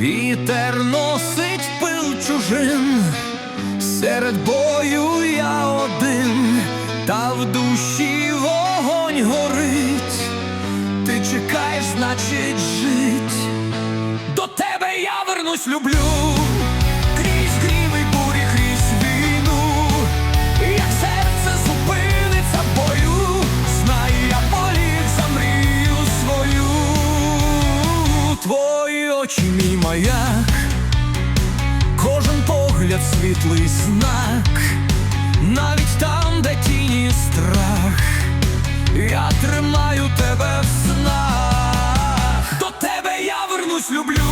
Вітер носить пил чужин, серед бою я один, та в душі вогонь горить. Ти чекаєш, значить, жить. До тебе я вернусь, люблю. Маяк, кожен погляд світлий знак, навіть там, де тіні страх, я тримаю тебе в снах. До тебе я вернусь, люблю.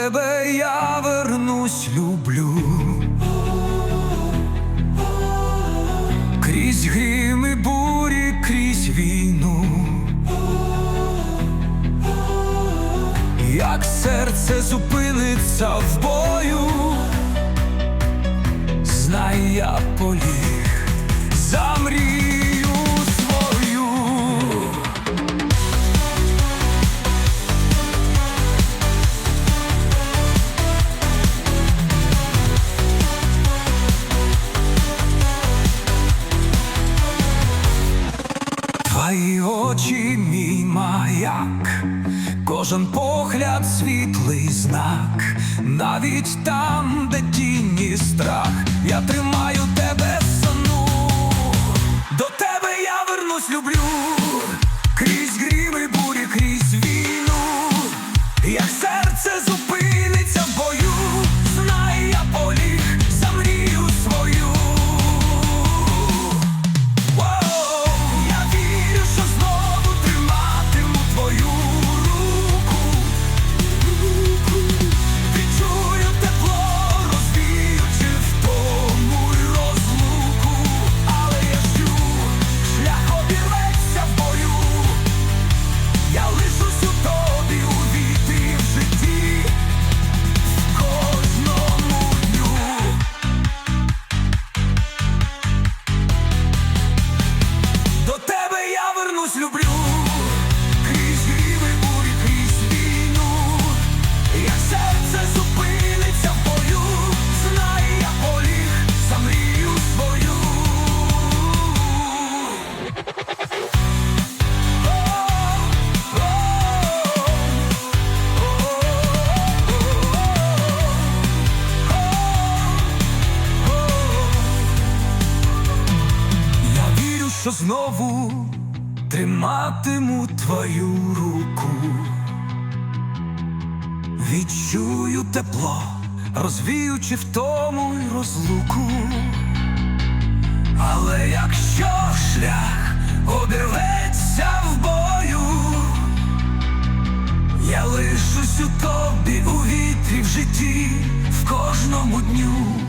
Тебе я вернусь, люблю. Крізь гими бурі, крізь війну. Як серце зупиниться в бою, знай я поліг Твої очі, мій маяк, кожен погляд світлий знак, навіть там, де тіні страх, я тримаю тебе сану. До тебе я вернусь, люблю, серце зупиниться в бою, знай я поліг за мрію свою. Я вірю, що знову триматиму твою руку відчую тепло, розвіючи в тому й розлуку, але якщо шлях обірветься в бою, я лишусь у тобі у вітрі в житті в кожному дню.